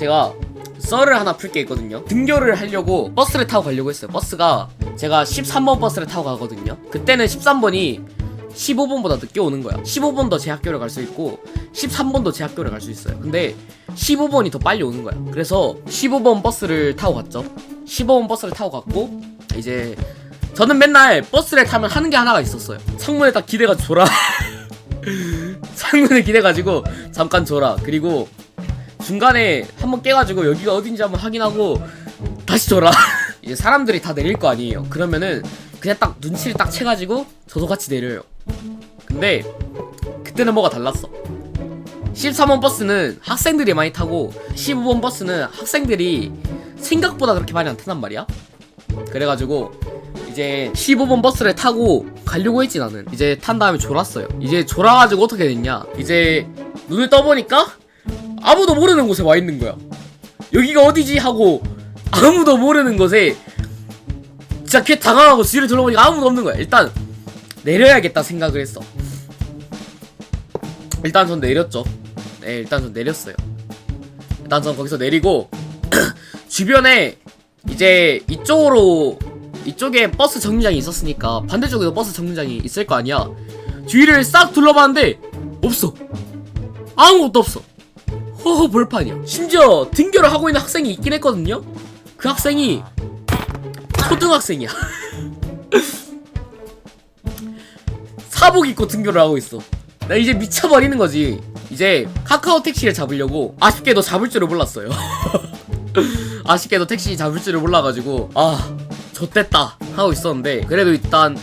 제가 썰을 하나 풀 게 있거든요. 등교를 하려고 버스를 타고 가려고 했어요. 버스가 제가 13번 버스를 타고 가거든요. 그때는 13번이 15번보다 늦게 오는 거야. 15번도 제 학교를 갈 수 있고 13번도 제 학교를 갈 수 있어요. 근데 15번이 더 빨리 오는 거야. 그래서 15번 버스를 타고 갔죠. 15번 버스를 타고 갔고 이제 저는 맨날 버스를 타면 하는 게 하나가 있었어요. 창문에 딱 기대가 줘라. 창문에 기대가지고 잠깐 줘라. 그리고 중간에 한번 깨가지고 여기가 어딘지 한번 확인하고 다시 줘라. 이제 사람들이 다 내릴 거 아니에요. 그러면은 그냥 딱 눈치를 딱 채가지고 저도 같이 내려요. 근데 그때는 뭐가 달랐어. 13번 버스는 학생들이 많이 타고 15번 버스는 학생들이 생각보다 그렇게 많이 안 탄단 말이야. 그래가지고 이제 15번 버스를 타고 가려고 했지 나는 이제 탄 다음에 졸았어요 이제 졸아가지고 어떻게 됐냐 이제 눈을 떠보니까 아무도 모르는 곳에 와 있는 거야. 여기가 어디지? 하고 아무도 모르는 곳에 진짜 걔 당황하고 뒤를 둘러보니까 아무도 없는 거야. 일단 내려야겠다 생각을 했어. 일단 전 내렸죠. 네 일단 전 내렸어요. 일단 전 거기서 내리고 주변에 이제 이쪽으로 이쪽에 버스 정류장이 있었으니까 반대쪽에도 버스 정류장이 있을 거 아니야. 뒤를 싹 둘러봤는데 없어. 아무것도 없어 허허 벌판이야 심지어 등교를 하고 있는 학생이 있긴 했거든요. 그 학생이 초등학생이야. 사복 입고 등교를 하고 있어. 나 이제 미쳐버리는 거지. 이제 카카오 택시를 잡으려고 아쉽게도 잡을 줄을 몰랐어요. 아쉽게도 택시 잡을 줄을 몰라가지고 아 좆됐다 하고 있었는데 그래도 일단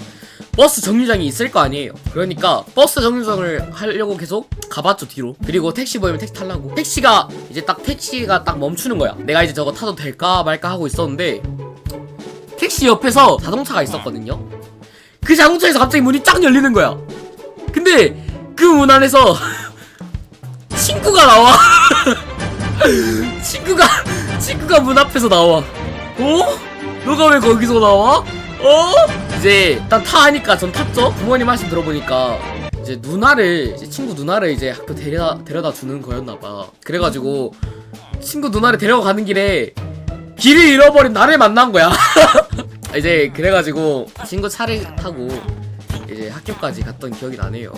버스 정류장이 있을 거 아니에요. 그러니까 버스 정류장을 하려고 계속 가봤죠 뒤로. 그리고 택시 보이면 택시 타려고. 택시가 이제 딱 택시가 딱 멈추는 거야. 내가 이제 저거 타도 될까 말까 하고 있었는데 택시 옆에서 자동차가 있었거든요. 그 자동차에서 갑자기 문이 쫙 열리는 거야. 근데 그 문 안에서 친구가 나와. 친구가 친구가 문 앞에서 나와. 어? 너가 왜 거기서 나와? 어? 이제 일단 타하니까 전 탔죠? 부모님 말씀 들어보니까 이제 누나를 이제 친구 누나를 이제 학교 데려다 데려다 주는 거였나봐. 그래가지고 친구 누나를 데려가는 길에 길을 잃어버린 나를 만난 거야. 이제 그래가지고 친구 차를 타고 이제 학교까지 갔던 기억이 나네요